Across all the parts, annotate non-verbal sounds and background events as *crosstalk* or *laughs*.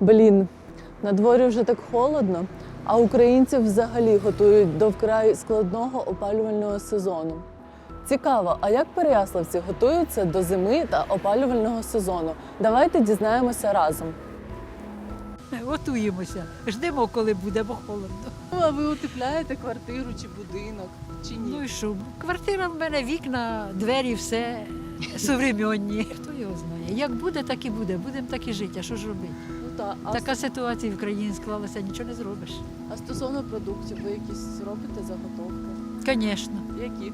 Блін, на дворі вже так холодно, а українці взагалі готують до вкрай складного опалювального сезону. Цікаво, а як переяславці готуються до зими та опалювального сезону? Давайте дізнаємося разом. Готуємося. Ждемо, коли буде, бо холодно. Ну, а ви утепляєте квартиру чи будинок? Чи ні? Ну і що? Квартира в мене, вікна, двері, все современні. Хто його знає? Як буде, так і буде. Будемо так і жити. А що ж робити? Ну, та, а, Така ситуація в країні склалася, нічого не зробиш. а стосовно продуктів, ви якісь робите заготовки? Звісно. Які?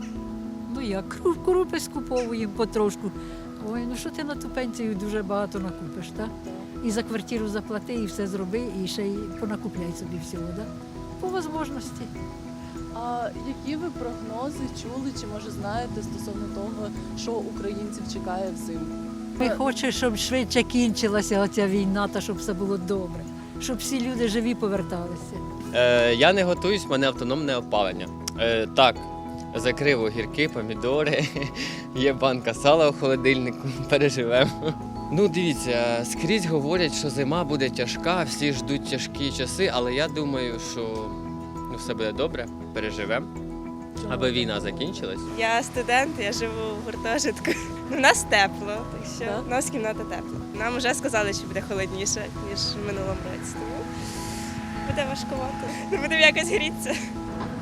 Ну як, кру- крупи скуповуємо потрошку. Ой, ну що ти на ту пенсію дуже багато накупиш, так? І за квартиру заплати, і все зроби, і ще й понакупляй собі всього, так? По можливості. А які ви прогнози чули чи може знаєте стосовно того, що українців чекає взимку? Ми хочемо, щоб швидше кінчилася оця війна, та щоб все було добре, щоб всі люди живі поверталися. Е, я не готуюсь, в мене автономне опалення. Е, так, закрив огірки, помідори, *laughs* є банка сала у холодильнику, *laughs* переживемо. Ну, дивіться, скрізь говорять, що зима буде тяжка, всі ждуть тяжкі часи, але я думаю, що ну, все буде добре, переживемо, аби війна закінчилась. Я студент, я живу в гуртожитку. *laughs* У нас тепло, так що Так? у нас кімната тепла. Нам вже сказали, що буде холодніше, ніж в минулому році. Тому буде важкувато. Будемо якось грітися.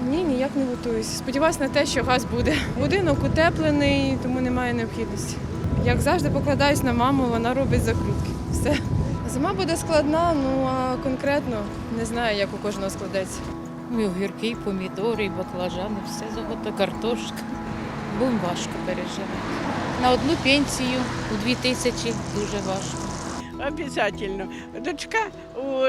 Ні, ніяк не готуюсь. Сподіваюсь на те, що газ буде. Будинок утеплений, тому немає необхідності. Як завжди, покладаюсь на маму, вона робить закрутки. Все. Зима буде складна, ну а конкретно не знаю, як у кожного складеться. Ну, і огірки, і помідори, і баклажани, все загото, картошка. Будемо важко переживати. На одну пенсію у дві тисячі дуже важко. Обязательно. Дочка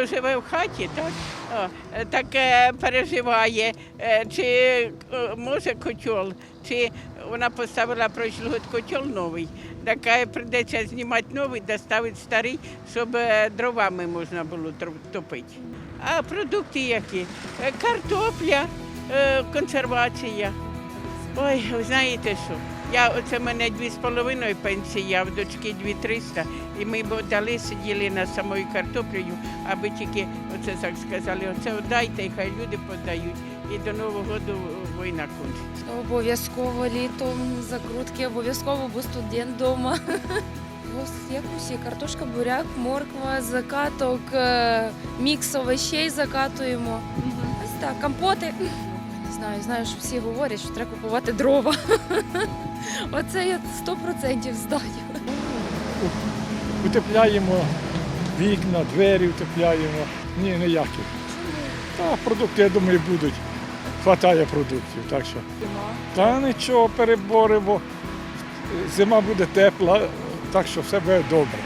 живе в хаті, так, О, е, так е, переживає, е, чи е, може котел, чи вона поставила прошлий год котел новий. Так е, прийдеться знімати новий, доставити старий, щоб дровами можна було топити. А продукти які? Картопля, консервація. Ой, ви знаєте що? Я оце мене дві з половиною пенсії, а в дочки дві триста. І ми б дали сиділи на самою картоплею, аби тільки оце так сказали, оце віддайте, і хай люди подають. І до Нового року війна кончиться. Обов'язково літом закрутки, обов'язково, бо студент вдома. Як усі, картошка, буряк, морква, закаток, е, мікс овочей закатуємо. Ось так, компоти. Не знаю, знаю, що всі говорять, що треба купувати дрова. *laughs* Оце я 100% здаю. утепляємо вікна, двері утепляємо. Ні, ніяких. Та продукти, я думаю, будуть. Хватає продуктів. Так що. Та нічого переборемо. Зима буде тепла, так що все буде добре.